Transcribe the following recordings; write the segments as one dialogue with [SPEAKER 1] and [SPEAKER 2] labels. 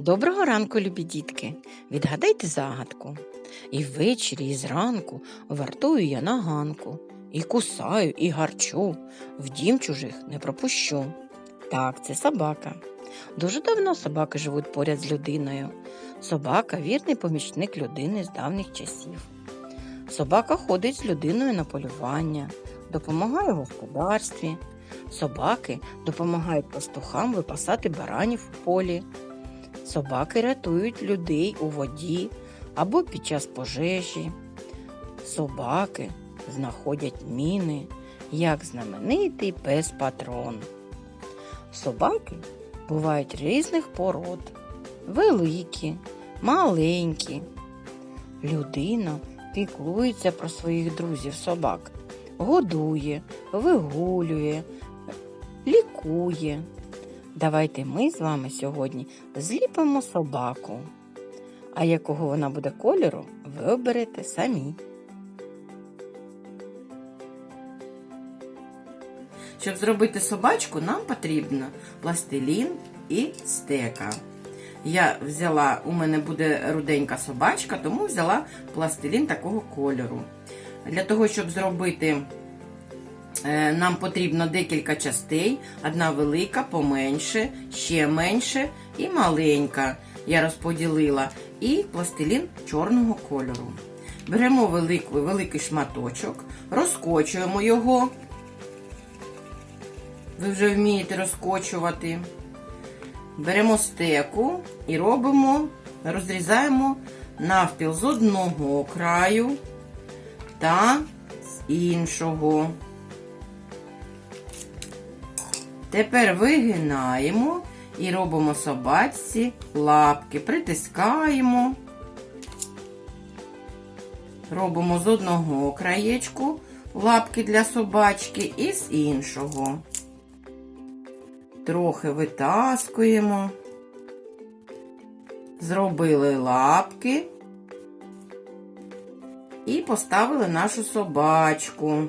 [SPEAKER 1] Доброго ранку, любі дітки! Відгадайте загадку. І ввечері, і зранку вартую я на ганку, і кусаю, і гарчу, в дім чужих не пропущу. Так, це собака. Дуже давно собаки живуть поряд з людиною. Собака вірний помічник людини з давніх часів. Собака ходить з людиною на полювання, допомагає в господарстві. Собаки допомагають пастухам випасати баранів у полі. Собаки рятують людей у воді або під час пожежі. Собаки знаходять міни, як знаменитий пес патрон. Собаки бувають різних пород, великі, маленькі. Людина піклується про своїх друзів собак, годує, вигулює, лікує. Давайте ми з вами сьогодні зліпимо собаку. А якого вона буде кольору, ви оберете самі. Щоб зробити собачку, нам потрібно пластилін і стека. Я взяла, у мене буде руденька собачка, тому взяла пластилін такого кольору. Для того, щоб зробити Нам потрібно декілька частей, одна велика, поменше, ще менше і маленька. Я розподілила і пластилін чорного кольору. Беремо великий, великий шматочок, розкочуємо його. Ви вже вмієте розкочувати. Беремо стеку і робимо, розрізаємо навпіл з одного краю та з іншого. Тепер вигинаємо і робимо собачці лапки, притискаємо, робимо з одного краєчку лапки для собачки і з іншого. Трохи витаскуємо, зробили лапки і поставили нашу собачку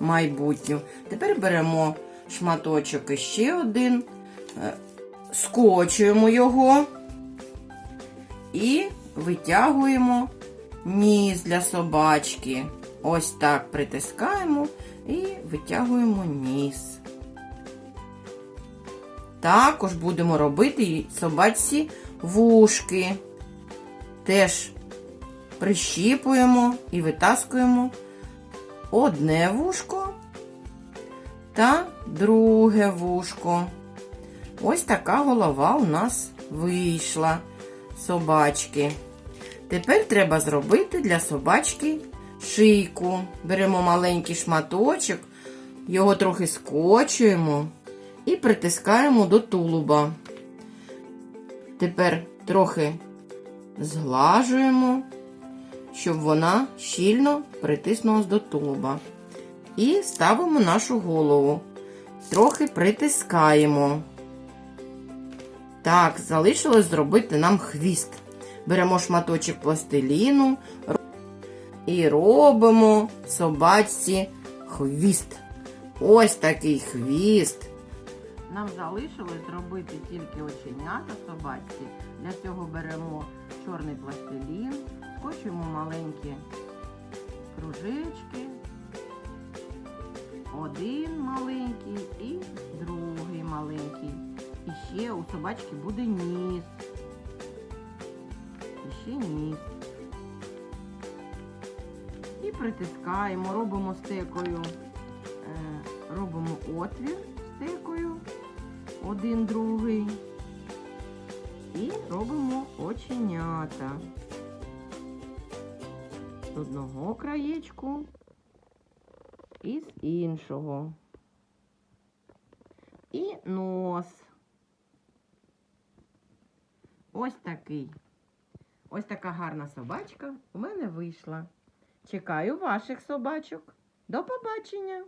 [SPEAKER 1] майбутню. Тепер беремо шматочок іще один, е, скочуємо його і витягуємо ніс для собачки. Ось так притискаємо і витягуємо ніс. Також будемо робити собачці вушки. Теж прищіпуємо і витаскуємо одне вушко та друге вушко. Ось така голова у нас вийшла собачки. Тепер треба зробити для собачки шийку. Беремо маленький шматочок, його трохи скочуємо і притискаємо до тулуба. Тепер трохи зглажуємо, щоб вона щільно притиснулась до тулуба. І ставимо нашу голову. Трохи притискаємо. Так, залишилось зробити нам хвіст. Беремо шматочок пластиліну і робимо собачці хвіст. Ось такий хвіст. Нам залишилось зробити тільки оченята собачці. Для цього беремо чорний пластилін, скочуємо маленькі кружечки. Один маленький і другий маленький. І ще у собачки буде ніс. І ще ніс. І притискаємо, робимо стекою, е, робимо отвір стекою, один другий. І робимо оченята. З одного краєчку і з іншого. І нос. Ось такий. Ось така гарна собачка у мене вийшла. Чекаю ваших собачок. До побачення!